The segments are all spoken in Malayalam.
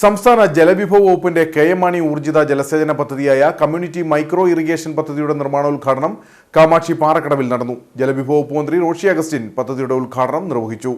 സംസ്ഥാന ജലവിഭവ വകുപ്പിന്റെ കെ എം മാണി ഊർജിത ജലസേചന പദ്ധതിയായ കമ്മ്യൂണിറ്റി മൈക്രോ ഇറിഗേഷൻ പദ്ധതിയുടെ നിർമ്മാണോദ്ഘാടനം കാമാക്ഷി പാറക്കടവിൽ നടന്നു. ജലവിഭവ വകുപ്പ് മന്ത്രി റോഷി അഗസ്റ്റിൻ പദ്ധതിയുടെ ഉദ്ഘാടനം നിർവഹിച്ചു.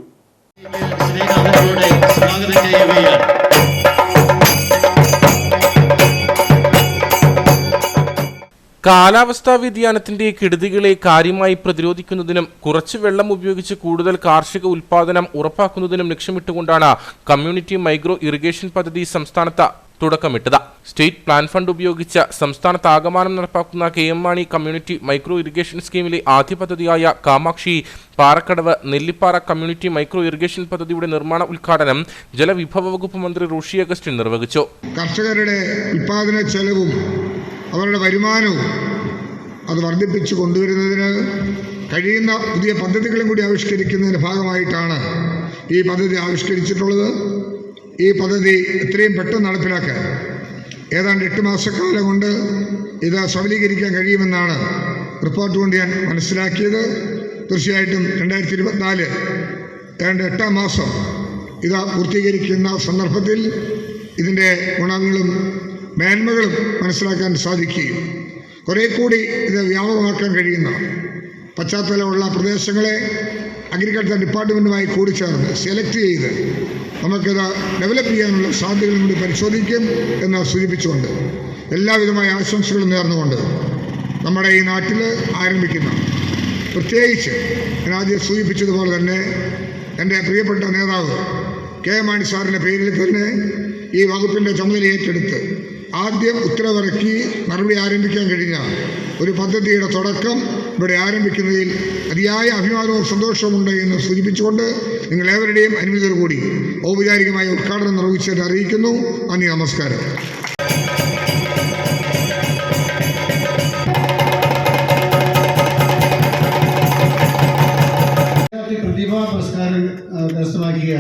കാലാവസ്ഥാ വ്യതിയാനത്തിന്റെ കെടുതികളെ കാര്യമായി പ്രതിരോധിക്കുന്നതിനും കുറച്ച് വെള്ളം ഉപയോഗിച്ച് കൂടുതൽ കാർഷിക ഉൽപാദനം ഉറപ്പാക്കുന്നതിനും ലക്ഷ്യമിട്ടുകൊണ്ടാണ് കമ്മ്യൂണിറ്റി മൈക്രോ ഇറിഗേഷൻ പദ്ധതി സംസ്ഥാനത്ത് തുടക്കമിട്ടത്. സ്റ്റേറ്റ് പ്ലാൻ ഫണ്ട് ഉപയോഗിച്ച് സംസ്ഥാനത്ത് ആകമാനം നടപ്പാക്കുന്ന K M Mani community micro irrigation സ്കീമിലെ ആദ്യ പദ്ധതിയായ Kamakshi Parakkadavu Nellippara community micro irrigation പദ്ധതിയുടെ നിർമ്മാണ ഉദ്ഘാടനം ജലവിഭവ വകുപ്പ് മന്ത്രി റോഷി അഗസ്റ്റിൻ നിർവഹിച്ചു. കർഷകരുടെ ഉൽപാദന ചെലവും അവരുടെ വരുമാനവും അത് വർദ്ധിപ്പിച്ചു കൊണ്ടുവരുന്നതിന് കഴിയുന്ന പുതിയ പദ്ധതികളും കൂടി ആവിഷ്കരിക്കുന്നതിന്റെ ഭാഗമായിട്ടാണ് ഈ പദ്ധതി ആവിഷ്കരിച്ചിട്ടുള്ളത്. ഈ പദ്ധതി എത്രയും പെട്ടെന്ന് നടപ്പിലാക്കാൻ ഏതാണ്ട് എട്ട് മാസക്കാലം കൊണ്ട് ഇത് സബലീകരിക്കാൻ കഴിയുമെന്നാണ് റിപ്പോർട്ട് കൊണ്ട് ഞാൻ മനസ്സിലാക്കിയത്. തീർച്ചയായിട്ടും രണ്ടായിരത്തി ഇരുപത്തിനാല് ഏതാണ്ട് എട്ടാം മാസം ഇത് പൂർത്തീകരിക്കുന്ന സന്ദർഭത്തിൽ ഇതിന്റെ ഗുണങ്ങളും മേന്മകളും മനസ്സിലാക്കാൻ സാധിക്കുകയും കുറേ കൂടി ഇത് വ്യാപകമാക്കാൻ കഴിയുന്ന പശ്ചാത്തലമുള്ള പ്രദേശങ്ങളെ അഗ്രികൾച്ചർ ഡിപ്പാർട്ട്മെന്റുമായി കൂടിച്ചേർന്ന് സെലക്ട് ചെയ്ത് നമുക്കിത് ഡെവലപ്പ് ചെയ്യാനുള്ള സാധ്യതകളും കൂടി പരിശോധിക്കും എന്ന് സൂചിപ്പിച്ചുകൊണ്ട് എല്ലാവിധമായ ആശംസകളും നേർന്നുകൊണ്ട് നമ്മുടെ ഈ നാട്ടിൽ ആരംഭിക്കുന്ന. പ്രത്യേകിച്ച് ഞാൻ ആദ്യം സൂചിപ്പിച്ചതുപോലെ തന്നെ എന്റെ പ്രിയപ്പെട്ട നേതാവ് കെ മാണി സാറിന്റെ പേരിൽ തന്നെ ഈ വകുപ്പിന്റെ ചുമതല ഏറ്റെടുത്ത് ആദ്യം ഉത്തരവിറക്കി നടപടി ആരംഭിക്കാൻ കഴിഞ്ഞ ഒരു പദ്ധതിയുടെ തുടക്കം ഇവിടെ ആരംഭിക്കുന്നതിൽ അതിയായ അഭിമാനവും സന്തോഷവുമുണ്ട് എന്ന് സൂചിപ്പിച്ചുകൊണ്ട് നിങ്ങൾ നിങ്ങളേവരുടെയും അനുമതിയോടുകൂടി ഔപചാരികമായ ഉദ്ഘാടനം നിർവഹിച്ചത് അറിയിക്കുന്നു. നന്ദി നമസ്കാരം. പ്രതിഭാ പുരസ്കാരം കരസ്ഥമാക്കിയ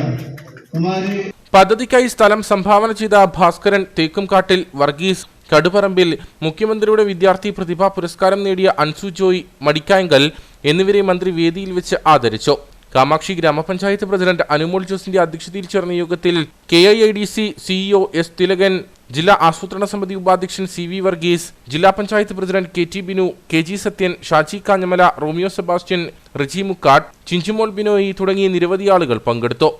കുമാരി പദ്ധതിക്കായി സ്ഥലം സംഭാവന ചെയ്ത ഭാസ്കരൻ തേക്കുംകാട്ടിൽ വർഗീസ് കടുപറമ്പിൽ മുഖ്യമന്ത്രിയുടെ വിദ്യാർത്ഥി പ്രതിഭാ പുരസ്കാരം നേടിയ അൻസു ജോയ് മടിക്കായങ്കൽ എന്നിവരെ മന്ത്രി വേദിയിൽ വെച്ച് ആദരിച്ചു. കാമാക്ഷി ഗ്രാമപഞ്ചായത്ത് പ്രസിഡന്റ് അനുമോൾ ജോസിന്റെ അധ്യക്ഷതയിൽ ചേർന്ന യോഗത്തിൽ K I I D C CEO S Thilakan ജില്ലാ ആസൂത്രണ സമിതി ഉപാധ്യക്ഷൻ സി വി വർഗീസ് ജില്ലാ panchayat president K T Binu K G Sathyan Shaji Kanjamala Romeo Sebastian Riji Mukkattu Chinchumol Binoy തുടങ്ങിയ നിരവധി ആളുകൾ പങ്കെടുത്തു.